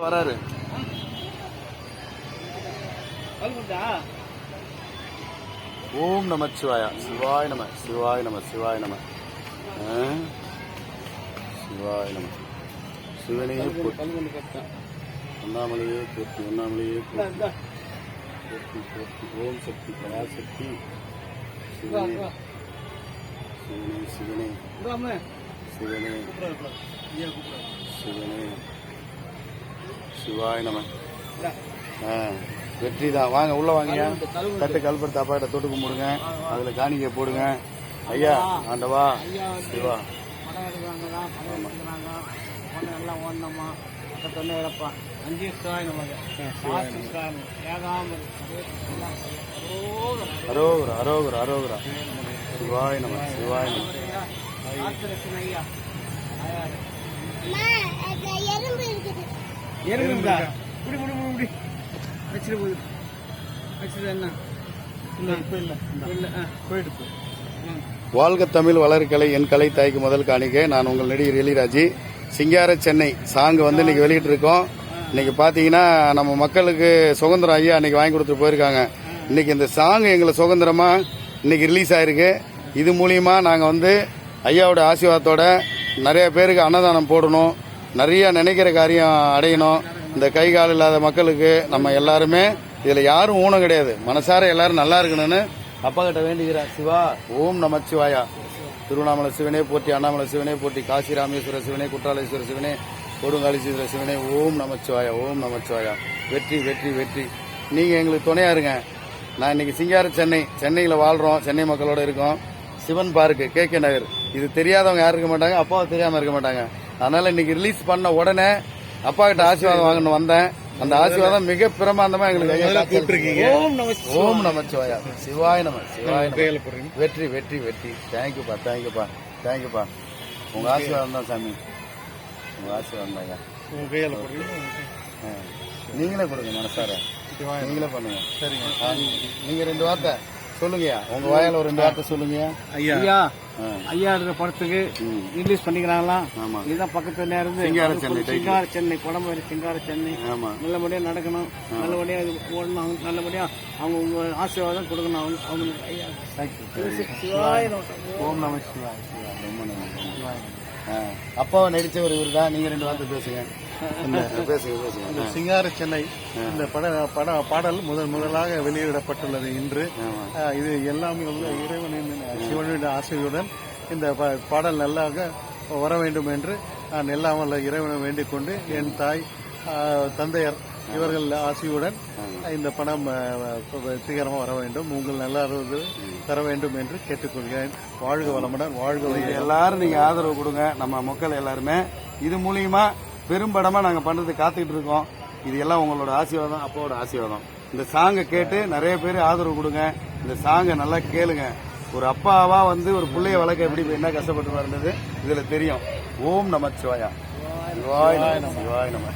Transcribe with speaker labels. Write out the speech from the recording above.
Speaker 1: வராரு. ஓம் நம சிவாயா. சிவாய் நம சிவாய் நம சிவாய் நம. சிவாய் நம. சிவனையே போற்றி. அண்ணாமலையே போற்றி அண்ணாமலையே போற்றி. போற்றி போற்றி. ஓம் சக்தி பராசக்தி. சிவனே. சிவனே சிவனே. சிவனே. சிவனே. சிவாய நம. ஆ வெற்றி தான். வாங்க உள்ள வாங்கய்யா. தட்டு கல்பர் தாப்பாட்ட தொட்டு கும்பிடுங்க. அதுல காணிக்கை போடுங்க. ஐயா ஆண்டவா. சிவா.
Speaker 2: படம் எடுக்கிறாங்களா படம் எடுக்கிறாங்க. படம் எல்லாம் ஓடணுமா? அஞ்சு நமக்கு
Speaker 1: அரோகரா. அரோகரா அரோகரா சிவாய நம சிவாய நம.
Speaker 2: ஐயா.
Speaker 3: எறும்பு இருக்குது.
Speaker 2: எறும்புடா இப்படி இப்படி இப்படி இப்படி வச்சுட்டு போகுது வச்சுட்டு என்ன? இல்லை இப்போ இல்லை இல்லை ஆ. போயிடுச்சு ம்
Speaker 1: வாழ்க தமிழ் வளர்கலை என் கலை தாய்க்கு முதல் காணிக்கை. நான் உங்கள் நடிகர் எழிராஜி சிங்கார சென்னை சாங் வந்து இன்னைக்கு வெளியிட்டு இருக்கோம் இன்னைக்கு பாத்தீங்கன்னா நம்ம மக்களுக்கு சுதந்திரம் ஐயா இன்னைக்கு வாங்கி கொடுத்துட்டு போயிருக்காங்க. இன்னைக்கு இந்த சாங் எங்களை சுதந்திரமா இன்னைக்கு ரிலீஸ் ஆயிருக்கு. இது மூலியமா நாங்க வந்து ஐயாவோட ஆசீர்வாதத்தோட நிறைய பேருக்கு அன்னதானம் போடணும். நிறைய நினைக்கிற காரியம் அடையணும். இந்த கை கால் இல்லாத மக்களுக்கு நம்ம எல்லாருமே இதுல யாரும் ஊனம் கிடையாது. மனசார எல்லாரும் நல்லா இருக்கணும்னு அப்பா கிட்ட வேண்டிக்கிறேன். சிவா ஓம் நமச்சிவாயா. திருவண்ணாமலை சிவனே போட்டி அண்ணாமலை சிவனே போட்டி காசி ராமேஸ்வர சிவனே குற்றாலேஸ்வர சிவனே கொடுங்காலீஸ்வர சிவனே ஓம் நமச்சிவாயா ஓம் நமச்சிவாயா. வெற்றி வெற்றி வெற்றி. நீங்க எங்களுக்கு துணையா இருங்க. நான் இன்னைக்கு சிங்கார சென்னை சென்னையில வாழ்றோம் சென்னை மக்களோட இருக்கோம். Sivan park K K Nagar. இது தெரியாதவங்க யாரும் இருக்க மாட்டாங்க அப்பாவை தெரியாம இருக்க மாட்டாங்க. அதனால இன்னைக்கு ரிலீஸ் பண்ண உடனே அப்பா கிட்ட ஆசீர்வாதம் வாங்கன்னு வந்தேன். அந்த ஆசீர்வாதம் மிக பிரமாண்டமா எங்களுக்கு
Speaker 2: ஓம் நம
Speaker 1: ஓம் நமச்சிவாயா சிவாய நம. சிவாய வெற்றி வெற்றி வெற்றி. தேங்க்யூப்பா தேங்க்யூப்பா தேங்க்யூப்பா உங்க ஆசீர்வாதம் தான் சாமி. உங்க ஆசீர்வாதம் தான் ஐயா. நீங்களே கொடுங்க மனசார. நீங்களே பண்ணுங்க. சரிங்க. நீங்க ரெண்டு வார்த்தை. சொல்லுங்கய்யா. உங்க வாயால ஒரு ரெண்டு வார்த்தை சொல்லுங்கய்யா.
Speaker 2: ஐயா. ஐயா. இருக்கிற படத்துக்கு. ரிலீஸ் பண்ணிக்கிறாங்களா? இதுதான் பக்கத்துல இருந்து
Speaker 1: சிங்கார சென்னை.
Speaker 2: சிங்கார சென்னை படம் பேரு சிங்கார சென்னை. நல்லபடியா நடக்கணும். நல்லபடியா இது ஓடணும் அவங்க நல்லபடியா அவங்க உங்க ஆசீர்வாதம் கொடுக்கணும். அவங்க அவங்களுக்கு ஐயா. சிவாய.
Speaker 1: ஓம் நம சிவாய. சிவாய. ரொம்ப நன்றி. அப்பாவை நடிச்ச ஒரு இவர் தான் நீங்க ரெண்டு வார்த்தை பேசுங்க. இந்த,
Speaker 4: சிங்கார சென்னை இந்த பட பட பாடல் முதல் முதலாக வெளியிடப்பட்டுள்ளது இன்று. இது எல்லாமே உள்ள இறைவனின் சிவனுடைய ஆசையுடன் இந்த பாடல் நல்லாக வர வேண்டும் என்று நான் எல்லாம் வல்ல இறைவனை வேண்டிக் கொண்டு என் தாய் தந்தையர் இவர்கள் ஆசையுடன் இந்த படம் அஹ், சீக்கிரமா வர வேண்டும். உங்கள் நல்ல அறிவு தர வேண்டும் என்று கேட்டுக்கொள்கிறேன். வாழ்க வளமுடன் வாழ்க.
Speaker 1: எல்லாரும் நீங்க ஆதரவு கொடுங்க. நம்ம மக்கள் எல்லாருமே இது மூலியமா பெரும்படமாக நாங்கள் பண்ணுறது காத்துக்கிட்டு இருக்கோம். இது எல்லாம் உங்களோட ஆசீர்வாதம் அப்பாவோட ஆசீர்வாதம். இந்த சாங்கை கேட்டு நிறைய பேர் ஆதரவு கொடுங்க. இந்த சாங்கை நல்லா கேளுங்க. ஒரு அப்பாவா வந்து ஒரு பிள்ளைய வளர்க்க எப்படி என்ன கஷ்டப்பட்டு இருந்தது இதுல தெரியும். ஓம் நமச்சிவாயா. சிவாய் நம சிவாய் நம.